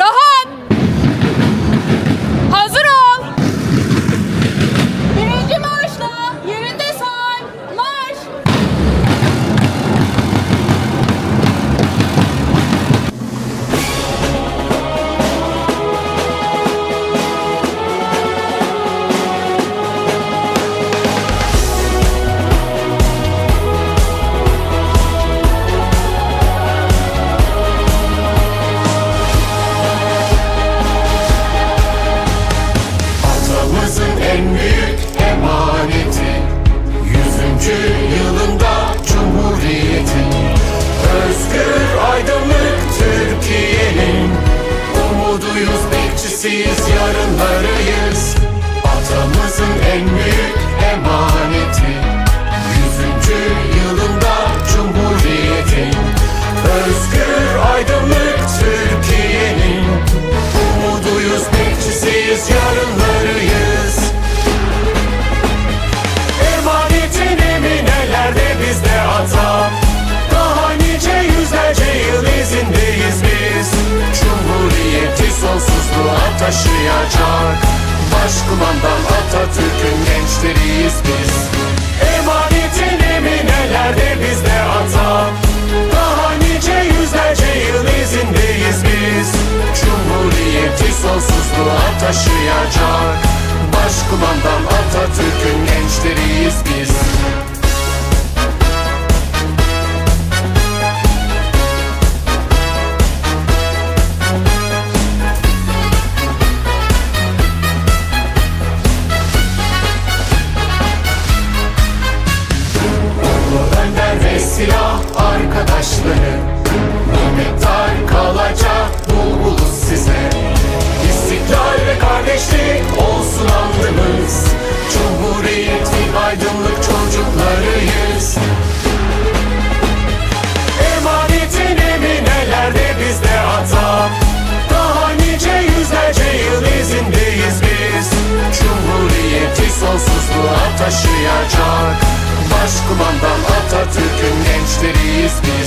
রহ bekçisiyiz, yarınlarıyız. Atamızın en büyük Gençleriyiz biz. Emanetin eminelerde bizde ata Daha nice yüzlerce yıl izindeyiz biz. Cumhuriyeti sonsuzluğa taşıyacak. Başkumandan Atatürk'ün gençleriyiz biz silah arkadaşları. Minnettar kalacak bu ulus size. İstiklal ve kardeşlik olsun andımız Cumhuriyetin aydınlık çocuklarıyız. Emanetin eminelerde bizde ata. Daha nice yüzlerce yıl izindeyiz biz. Cumhuriyeti sonsuzluğa taşıyacak. Başkumandan Atatürk this